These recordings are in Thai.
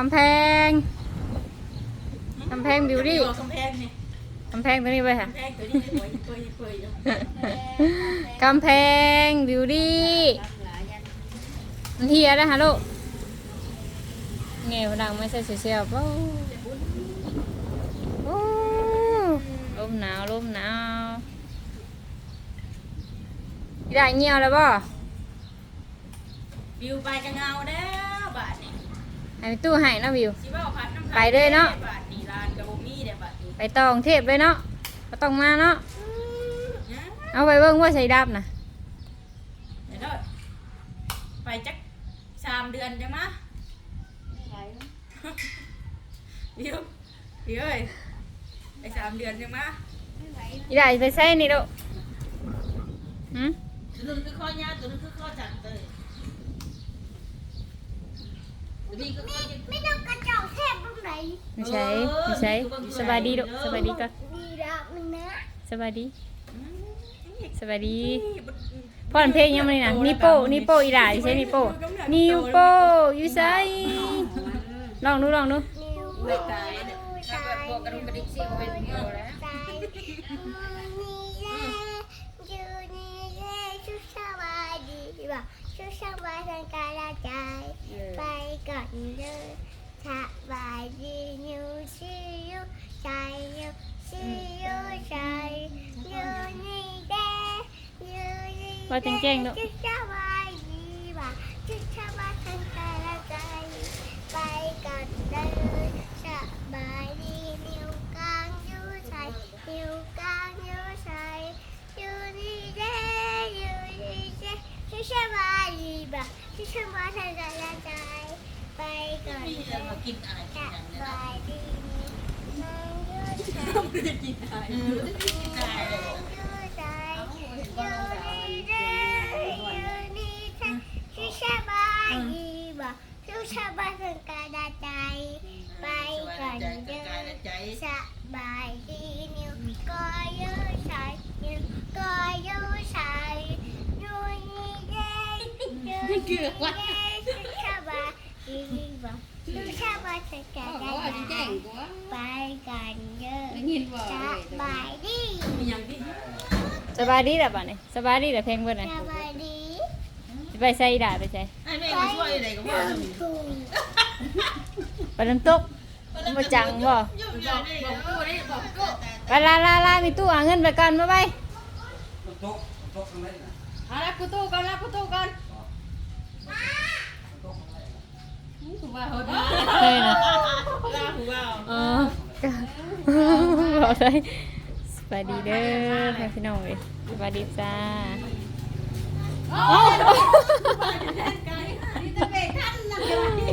คำแพงคำแพงบิวตี้กำแพงนี่คำแพงตัวนี้ไปค่ะกำแพงตัวนี้เลยป่วยป่วยป่วยอยู่กำแพงบิวตี้มันเฮียนะฮะลูกเงี้ยดังไม่ใช่เสียวๆเปล่าโอ้ลมหนาวลมหนาวได้เงี้ยวแล้วบ่บิวไปจะเงาแล้วบาทนี่ ให้ไปตู้ให้นะวิว สิว่าพัดน้ำไปเลยเนาะ บาทนี่ลานกับบ่มีเด้บาทนี่ไปตองเทพเลยเนาะก็ต้องมาเนาะ นะเอาไปเบิ่งว่าใส่ดับนะเดี๋ยวเด้อไปจักสามเดือนจังมะบิวบิวเอ้ยไปสามเดือนจังมะอีได้ไปใส่นี่ลูกหืมตัวนึงคือข้อยาวตัวนึงคือข้อจัดเลยตัว นี้ก็ข้อไม่ต้องกระจอกแทบตรงไหนไม่ใช่ไม่ใช่สบายดีลูกสบายดีก่อนดีแล้วมันนะสบายดีสบายดีพ่อนเพลงยังไงนะนิโป้นิโป้อีหล่าอยู่ใช่นิโป้นิวโป้อยู่ใส่ลองดูลองดูนิ้วไม่ตายเนี่ยตายพวกกระดุมกระดิกซิ่งเป็นนิ้วแล้วตายนี่แหละอยู่นี่แหละชุกสบายดีว่ะชุกสบายทางกายและใจไป ก่อนเลยสบายดีนิวชี้ยูใจยูชี้ยูใจอยู่นี่แหละอยู่นี่แหละว่าแจ้งๆลูกชุกสบายดีว่ะชุกสบายทางกายและใจไปกันเลยสบายดีนิวกลางยูใส่นิวกลางยูใส่อยู่นี่เด้อยู่นี่เด้ที่สบายดีบ่ที่สบายทางกันละใจ ไปก่อนเดินกินอะไรกินอะสนะบายดีน้องยูใจน้องยูใจยูดีใจยูดีใจชื่อชบายดีบ่สบายสังกาดาใจ ไปก่อนเดินสบายดีนิก็ยูใจนิก็ยูใจยูดีใจยูดีใจ ที่วิ่งบอกลูกชอบมาจักรยานไปกันเยอะจะบายดีสบายดีแล้วป่เนี่ยสบายดีแล้วเพลงเพิ่นน่ะจะบายดีไปใส่ด่าไปใส่ไอ้แม่ช่วยอะไรก็ว่าถูกไปน้ำตกมาจังบ่ไปลาลาลามีตู้เอาเงินไปกันมายบายน้ำกน้ำตกทางไหนะเาละกูตู้ก่อนละกูตู้กัน ถูกว่าเขาดีเฮ้ยนะลาหูว่าอ๋อบอกได้สบายดีเด้อพี่น้องเว้ยสบายดีจ้าโอ้เล่นไก่นี่จะเบรกทันนะเดี๋ยวนี้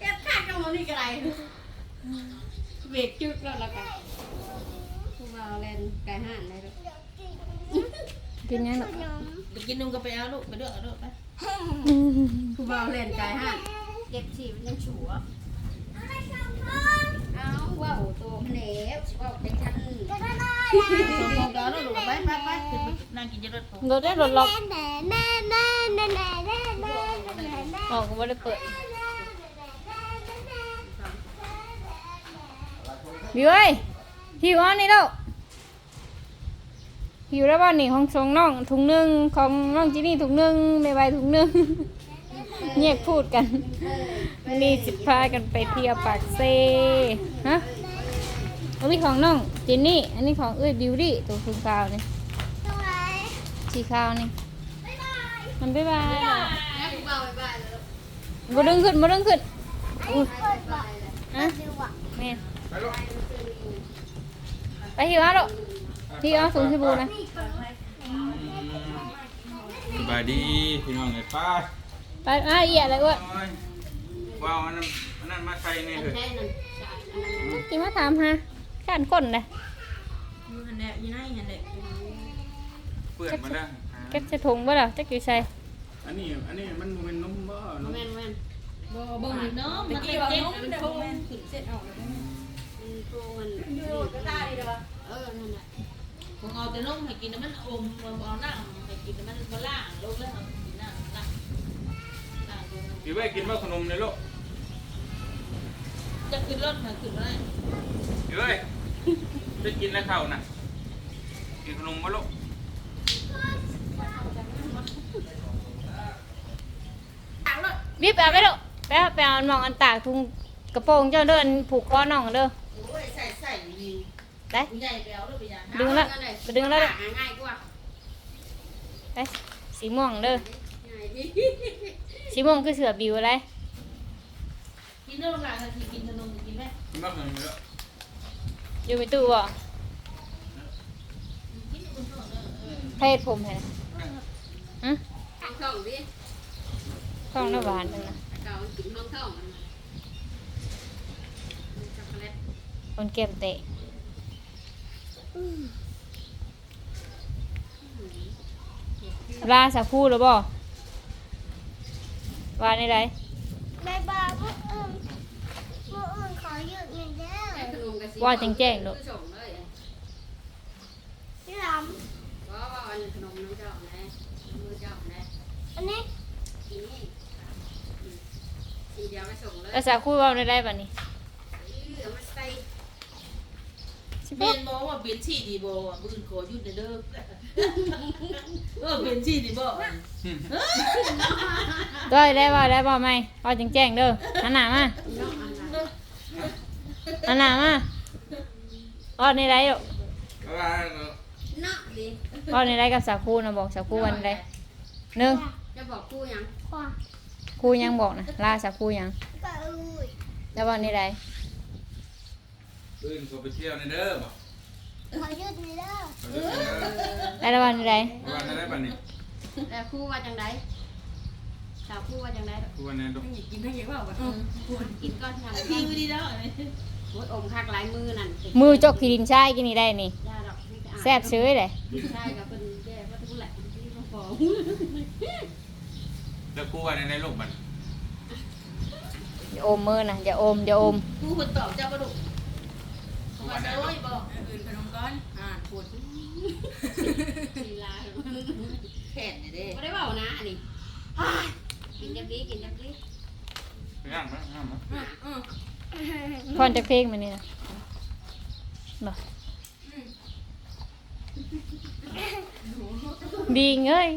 แอบทันกับมันนี่ไกลเบรกจุดแล้วละกันผู้บ่าวเล่นไก่ห่านเลยลูกกินยังหรอไปกินนมก็ไปเอาลูกไปเด้อเอาลูกไปูบ่าวเล่นไก่ฮะเก็บฉีมันยังชัวเอาว่าวตัวเหลบว่าวเป็นชั้นของเก่าแล้วลูกไปไปไปขึ้นนั่งกินจะรถผมรถได้รถล็อกออกก็ไม่ได้เปิดบิวเอ้ยหิวอันนี้แล้วหิวแล้วบ้านนี่ของชงน้องถุงหนึ่งของน้องจีนี่ถุงหนึ่งในใบถุงหนึ่ง แยกพูดกันวันนี้สิพากันไปเที่ยวปากเซฮะอันนี้ของน้องจินนี่ อันนี้ของเอ้ยบิวตี้ตัวสีขาวนี่ตรงไหนสีขาวนี่บ๊ายบายมันบ๊ายบายผู้บ่าวไปบ้านเลยลูกบ่ดึงขึ้นบ่ดึงขึ้นอันนี้เปิดบอกฮะดูอะแม่ไปลูกไปหิวอะลูกหิวอะสูงชิบูนะสบายดีพี่น้องไอ้ป้า ไปอะเอียอะไรอ้วโอ้ยว้าวอันนั้นอันนั้นมาใส่นี่เลยแค่นั้นสายอันนั้นกินมาถามฮะข้านก้นเลยอยู่หันแหละอยู่ไหนหันแหละเปื้อนมาแล้วเก็บใส่ถุงบ่ล่ะจักอยู่ใส่อันนี้อันนี้มันเป็นนมบ่นมแม่นแม่นบ่บ่มีน้องมันเป็นเจ็บมันโค้งขึ้นเส้นออกแล้วมันโตมันอยู่ก็ได้เด้อเออนั่นแหละผมเอาแต่นมให้กินแล้วมันอมเอานั่งให้กินแล้วมันบ่ล่างลงแล้ว พี่ไว้กินว่าขนมเลยลูกจะขึ้นรถมาขึ้นได้พี่ไว้จะกินแล้วข้าวน่ะกินขนมมาลูกบีบไปเอาไปเด้อไปเอาไปเอาหมองอันตากทุงกระโปรงเจ้าเดินผูกคอน้องเด้อโอ้ยใส่ใส่วิวได้ใหญ่แล้วหรือเปล่าดึงแล้วไปดึงแล้วเด้อง่ายกว่าไปสีม่วงเด้อ ง่ายดิสีม่วงคือเสือบิวอะไรกินเรื่องอะไรทีกินขนมกินไหมกินว่าขนมเลยลูกอยู่ในตู้บ่เพศผมเห็นอืมท่องท่องดิท้องน้ำหวานจังนะเก่ากินท่องท่องมันช็อกโกแลตคนเก็บเตะลาสักพูดหรือบ่ ว่าในไรบายบายพวกอื่นพวกอื่นขอหยุดเงินเด้อว่าแจ้งแจ้งลูกพี่ลำอันนี้องเจ้าษาคู่ว่าในไรบ้านี้เบียนโมว่าเบียนที่ดีโบว่ามือขอหยุดเด้อ เออเบนชี่ดีบอกได้ได้ว่าได้บ่ไหมว่าแจ้งๆเด้อหันหน้ามาน้องอันนั้นหันหน้ามาว่าในไรลูกเพราะว่าเนาะดิว่าในไรกับสักพูนะบอกสักพูวันใดหนึ่งจะบอกกูยังขวาครูยังบอกนะลาสักพูยังก็อุ้ยแล้วว่าในไรปืนเขาไปเที่ยวในเด้อบ่ ขอหยุดหนึ่งเด้อเขาจะไปเที่ยวแล้วว่าในไรเพราะว่าในได้ปันนี่แต่ครูว่าจังไดสาวครูว่าจังไดทุกวันนี้ดูกินทั้งยังว่าแบบกินก้อนทำพี่ไม่ดีแล้วโอ้ยอมคักหลายมือนั่นมือจกขีดินใช่กินนี่ได้นี่ยาดอกให้ไปอ่านแซ่บซื้อเลยใช่กับเป็นแย่ก็ทุกแหละที่มาฟ้องแล้วกูว่าในในโลกมันอย่าอมมือนะอย่าอมอย่าอมกูคนตอบเจ้าประดุกมาเซยบอกอื่ นขนมก้อนอ่าปวดลีลาแขนเนี่ยเด้ไม่ได้เบานะอันนี้กินจับดีกินจับดีไปย่างมั้ยย่างมั้ยพอนจะเพลงมันนี่นะบ่ดิงเอ้ย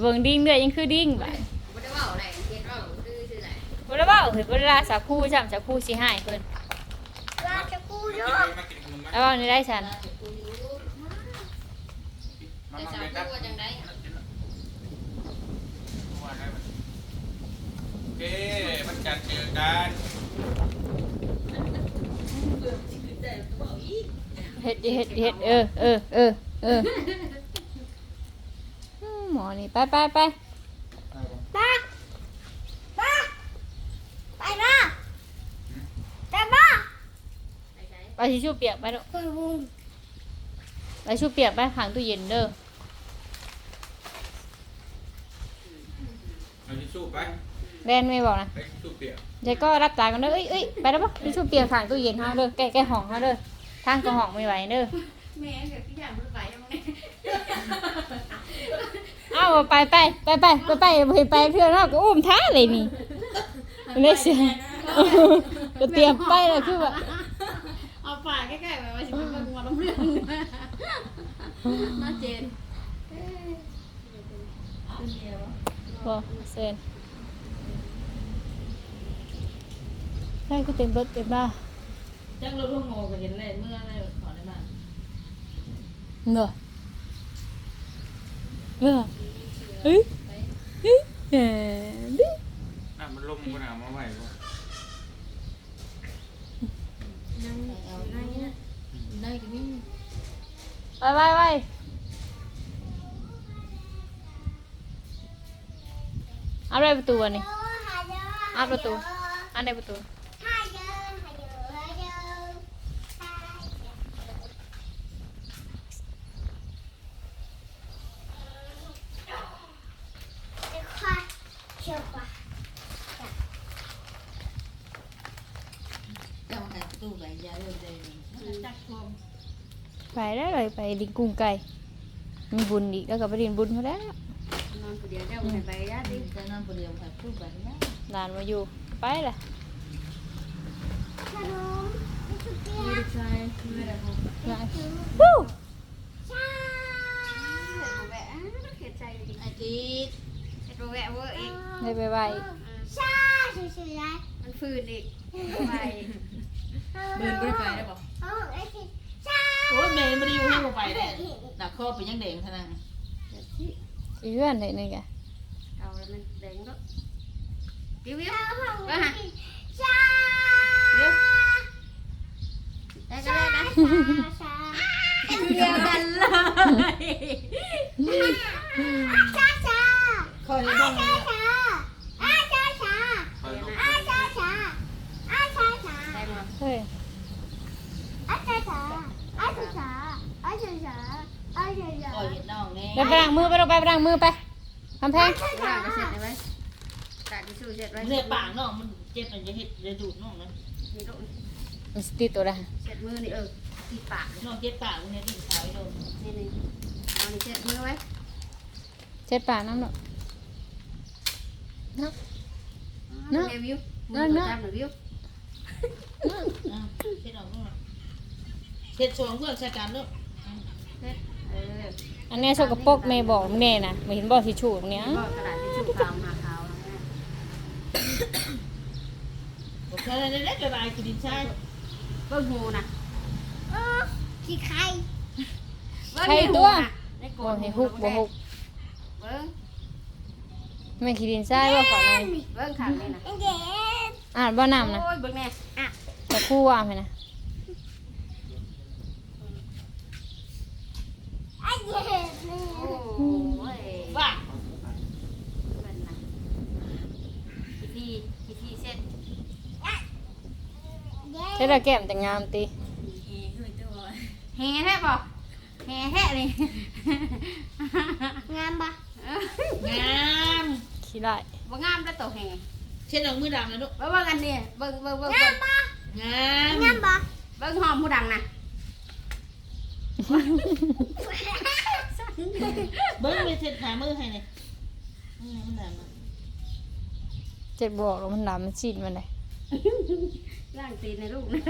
เบิ่งดิงเด้อยังคือดิงบ่ไม่ได้เบาอะไรเฮ็ดเบาคือคืออะไรบ่ได้เว้าเห็นบ่ได้ลาสักคู่จ้ำสักคู่สิให้เพิ่นราชกู เอาแล้นี่ได้ฉันโอเสมัวจัดเด้มันจัดเจอกันเห็ดเห็ดเห็ดเออเออเออเออหมอนี่ไปไปไป ไปใช้ไปทิชชู่เปียกไปลูกคุณบุ้งไปทิชชู่เปียกไปขังตู้เย็นเด้อเอาทิชชู่ไปแดนไม่บอกนะไปทิชชู่เปียกยายก็รับตากันเด้อเอ้ยเอ้ยไปแล้วปะทิชชู่เปียกขังตู้เย็นเฮาเด้อแก้แก้ห้องเฮาเด้อทางก็ห้องไม่ไหวเด้อแม่เดี๋ยวพี่อย่างมันไหลตรงนี้เอ้าไปไปไปไปไปไปไปไปเพื่อนเฮาก็อุ้มท้าเลยนี่เลยเสียก็เตรียมไปแล้วคือว่าเอา ปากใกล้ๆไปว่าสิเป็นคนมาล้มเรื่องน่าเจนบ่เซนได้ก็เต็มรถเต็มบ้าจังรถร่วงโง่ก็เห็นเลยเมื่ออะไรขอได้บ้างเนอะเนอะเฮ้ยเฮ้ยเฮ้ยน่ะมันลมกูหนาวมาไหวบ่เอาได้นะ ได้ก็มีไปไปไปเอาได้ประตูอันนี้อัพประตูอันได้ประตู หาเยอะหาเยอะหาเยอะหาเยอะเดี๋ยวค่อยเชื่อปะ เจ้าหาตู้ ไหลยาเลยเลยจักพร้อมไปได้เลยไปดินกุ้งไก่มีบุญอีกแล้วก็ไปดินบุญเขาแล้วนอนคนเดียวเจ้าไปไปญาติจะนอนคนเดียวค่ะพูดแบบนี้หลานมาอยู่ไปเลยขนมไม่สุดเตี้ยลูกชายไม่ได้พบวู้ชาแหวะเขียนใจดีไอ้จีดเห็นแหวะเวอร์เองได้ไปไหวชาเฉยๆนะมันฟืนอีกไป เบิร์นไม่ได้ไปได้ป่ะ เอาไอ้ที่ชา โอ้ยแม่ไม่ได้อยู่ให้มาไปเลยดักค อไปยังเด่งขนาดนั้นอีเพื่อนไหนนี่แกเอาแล้วมันแดงแล้ววิววิวเอาห้องว่าฮะชาวิวได้ก็ได้นะชาเดียวกันเลยชาชาคอยในบ้อง ชาชาอาชาชา คอยลูก อาชาชาอาชาชา ได้มา เฮ้ย อาชาชาอาชาชาอาชาชาอาชาชา คอยเห็นน้องแน่ ไปไปล้างมือไปลงไปไปล้างมือไปทำแพงว่างไปเสร็จได้ไหมตัดที่สู้เสร็จไว้เลือดปากน้องมันเจ็บมันจะเห็ดจะดูดน้องนะนี่ลูกมันสติตัวละเสร็จมือนี่เออที่ปากน้องเจ็บปากมันเนี่ยดิ้นขาวโดนนี่นี่เอานี่เสร็จมือไว้เช็ดปากน้ำหนกน้เนอะวิวมือจำหน่อยวิวเช็ดออกน้องเช็ดสวงเพื่อนใช้การเลิกเสร็จ เอออันเนี้ยสกปรกแม่บอกมึงแน่นะไม่เห็นบอกที่ชูตรงเนี้ยก็กระดาษทิชชู่ขาวมาขาวนะผมเคยได้ได้ไปบายกินดินชาเบิ้งหูนะเออขี้ไข่ใครตัวได้โกบ่นให้ฮุกบ่ฮุกเบิ้งไม่ขี้ดินทรายว่าขอหน่อยเบิ้งขางนี่นะอ่านบ่น้ำนะโอ้ยเบิ้งแน่อะต่คู่ว่าไหมนะ ไอ้เด็ดนี่ โอ้ ยว่ามันนะกี่ทีกี่ทีเสร็จใช้ตะแก้มแต่งามตีแห่แท้บ่แห่แท้เลยงามปะงามขี้ได้บ่งามแล้วตัวแห่เช็ดออกมือดำนะลูกเบิ้งเบิ้งอันนี้เบิ้งเบิ้งเบิ้งงาเบิ้มงปะงามงามปะเบิ้งหอมผู้ดังนะ เบิ้งไปเช็ดหามือให้เลยมันดำนะเจ็ดบอกแล้วมันดำมันชีดมันเลยล้างตีนในลูกนะ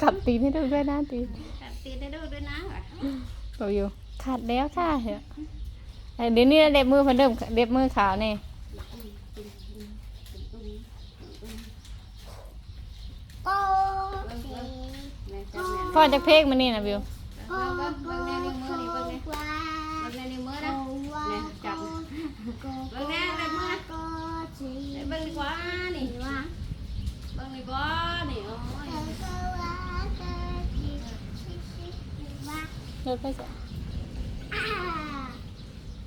ขับตีนให้ดูด้วยนะตีนล้างตีนในลูกด้วยนะบอกอยู่ขาดแล้วค่ะเหรอไอ้เดี๋ยวนี้เด็บมือเพิ่นเริ่มเด็บมือขาวนี่โกเบิ้งสีเบิ้งแม่จับแม่พ่อจะเพกมันนี่นะบิว เบิ้งแน่เลยมือโกสีเบิ้งดีกว่านี่ว่าเบิ้งดีกว่านี่โอ้ยโกว่าโกสีสีสีว่ารถไปจ้ะอ่า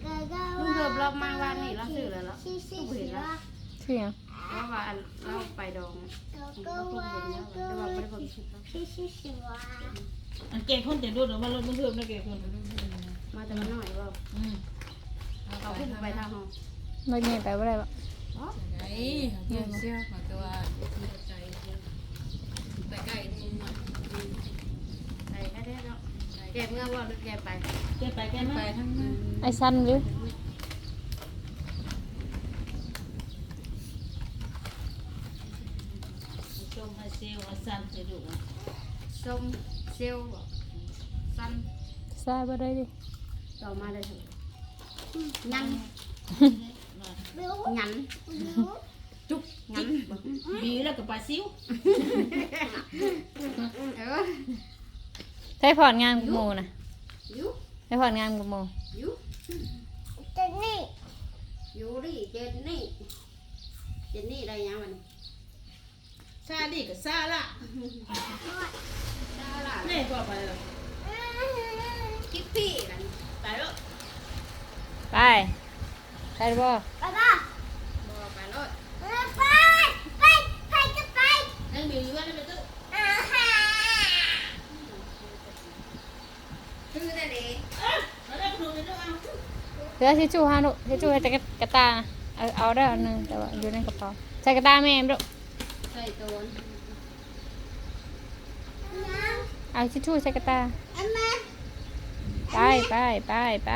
โกโกลุงเกือบเรามาวันนี้เราซื้อแล้วเนาะสีสีลุงเห็นแล้วชื่อหยังเราว่าเราไปดองโกเราโกเพิ่งว่าเห็นแล้วโกแต่ว่าไม่ได้บิ่งคลิปแล้วสีสีสีว่าอันเก่งคนแต่ดูดออกมารถมันเพิ่มนะเก่งคนมาแต่มันน้อยว่าอืม เขาขึ้นไปทางห้องรถเงี้ยไปว่าไรวะไอ้เกี่ยเชี่ยวของตัวที่ใจไปใกล้ที่มันไปแค่ได้เนาะแกเมื่อว่าหรือแกไปแกไปแกไปทั้งนั้นไอ้สั้นบิวชมมเซลสั่นจะดูนะส้มเซลสั้นทรายบ่ได้ดิต่อมาเลยเถอะยันบิวยันบิวจุกยันบีแล้วกับปลาซิวเออใช้ผ่อนงานกับโมนะยูใช้ผ่อนงานกับโมยูเจนนี่ยูดิเจนนี่เจนนี่ได้ยังมันซาดิกับซาละดาล่ะนี่ก็ไปแล้วคิปปี้นั่นตายแล้ว ไปไปบ่ไปป่ะบอกไปรถไปไปไปก็ไปนั่งบิวอยู่ว่านั่นเป็นตู้อ่าฮะคือได้เลยแล้วได้ขนมในตู้เอาเหลือทิชชู่ห้าลูกทิชชู่ให้แต่กระตานะเอาเอาได้อันหนึงแต่ว่าอยู่ในกระเป๋าใส่กระตาแม่ลูกใส่ตัวเอาทิชชู่ใส่กระตาอันมาไปไปไปไป